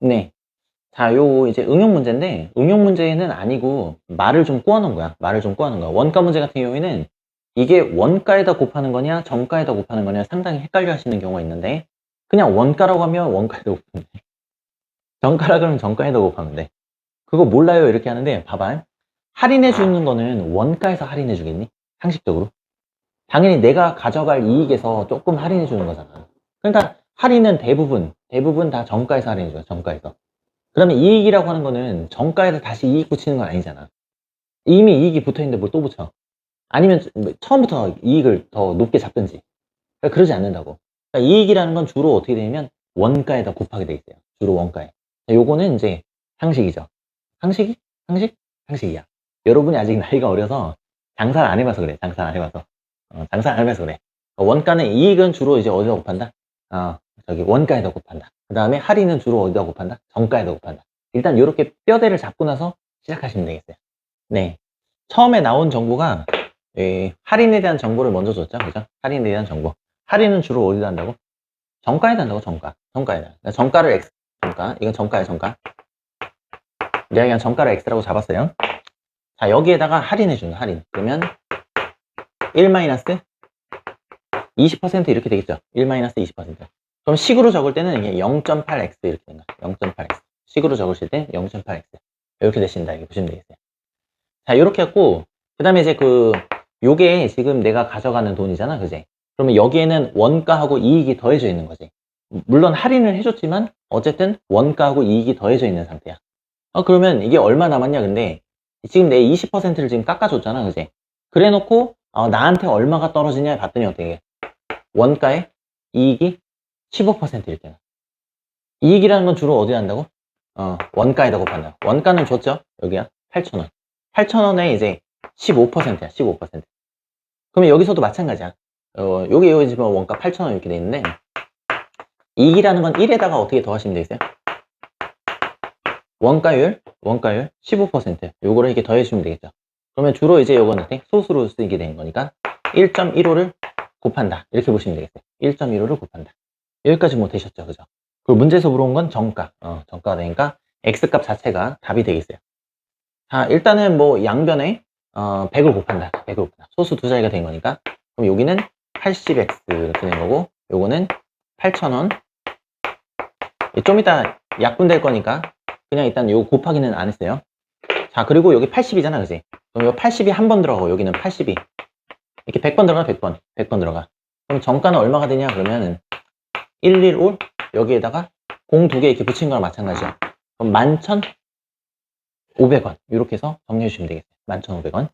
네. 자, 요 이제 응용 문제인데 응용 문제는 아니고 말을 좀 꼬아놓은 거야. 말을 좀 꼬아놓은 거야. 원가 문제 같은 경우에는 이게 원가에다 곱하는 거냐 정가에다 곱하는 거냐 상당히 헷갈려 하시는 경우가 있는데 그냥 원가라고 하면 원가에다 곱하면 돼. 정가라 그러면 정가에다 곱하면 돼. 그거 몰라요 이렇게 하는데 봐봐. 할인해 주는 거는 원가에서 할인해 주겠니? 상식적으로. 당연히 내가 가져갈 이익에서 조금 할인해 주는 거잖아. 그러니까 할인은 대부분 대부분 다 정가에서 할인해 줘요. 정가에서. 그러면 이익이라고 하는 거는 정가에서 다시 이익 붙이는 건 아니잖아. 이미 이익이 붙어 있는데 뭘 또 붙여? 아니면 뭐 처음부터 이익을 더 높게 잡든지. 그러니까 그러지 않는다고. 그러니까 이익이라는 건 주로 어떻게 되냐면 원가에다 곱하게 돼 있어요. 주로 원가에. 자, 요거는 이제 상식이죠. 상식이? 상식? 상식이야. 여러분이 아직 나이가 어려서 장사를 안 해봐서 그래. 장사를 안 해봐서. 어, 장사를 안 해봐서 그래. 어, 원가는 이익은 주로 이제 어디다 곱한다? 어, 저기 원가에다 곱한다. 그 다음에 할인은 주로 어디다 곱한다? 정가에다 곱한다. 일단 이렇게 뼈대를 잡고 나서 시작하시면 되겠어요. 네. 처음에 나온 정보가 에, 할인에 대한 정보를 먼저 줬죠. 그죠? 할인에 대한 정보. 할인은 주로 어디다 한다고? 정가에다 한다고, 정가. 정가에다. 그러니까 정가를 X, 정가. 이건 정가야, 정가. 내가 그냥 정가를 X라고 잡았어요. 자, 여기에다가 할인해준다, 할인. 그러면 1 마이너스 20% 이렇게 되겠죠. 1 마이너스 20%. 그럼 식으로 적을 때는 이게 0.8x 이렇게 된다. 0.8x. 식으로 적으실 때 0.8x. 이렇게 되신다. 이렇게 보시면 되겠어요. 자, 이렇게 했고, 그 다음에 이제 그, 요게 지금 내가 가져가는 돈이잖아. 그지? 그러면 여기에는 원가하고 이익이 더해져 있는 거지. 물론 할인을 해줬지만, 어쨌든 원가하고 이익이 더해져 있는 상태야. 어, 그러면 이게 얼마 남았냐, 근데. 지금 내 20%를 지금 깎아줬잖아. 그지? 그래 놓고, 어, 나한테 얼마가 떨어지냐 봤더니 어떻게 해? 원가에 이익이 15% 이렇게 나. 이익이라는 건 주로 어디에 한다고? 어, 원가에다 곱한다. 원가는 줬죠? 여기야. 8,000원. 8,000원에 이제 15%야, 15%. 그러면 여기서도 마찬가지야. 어, 여기, 여기 지금 원가 8,000원 이렇게 돼 있는데, 이익이라는 건 1에다가 어떻게 더하시면 되겠어요? 원가율, 원가율 15%. 요거를 이렇게 더해주시면 되겠죠. 그러면 주로 이제 요거는? 소수로 쓰이게 되는 거니까 1.15를 곱한다. 이렇게 보시면 되겠어요. 1.15를 곱한다. 여기까지 뭐 되셨죠? 그죠? 그리고 문제에서 물어본 건 정가. 어, 정가가 되니까 x값 자체가 답이 되겠어요. 자, 일단은 뭐 양변에 어, 100을 곱한다. 100을 곱한다. 소수 두 자리가 된 거니까. 그럼 여기는 80x 이렇게 된 거고, 요거는 8,000원. 좀 이따 약분될 거니까 그냥 일단 요 곱하기는 안 했어요. 자, 그리고 여기 80이잖아, 그지? 그럼 요 80이 한 번 들어가고 여기는 80이 이렇게 100번 들어가 100번 100번 들어가 그럼 정가는 얼마가 되냐 그러면은 115 여기에다가 공 두 개 이렇게 붙인 거랑 마찬가지야. 그럼 11,500원. 이렇게 해서 정리해 주시면 되겠어요. 11,500원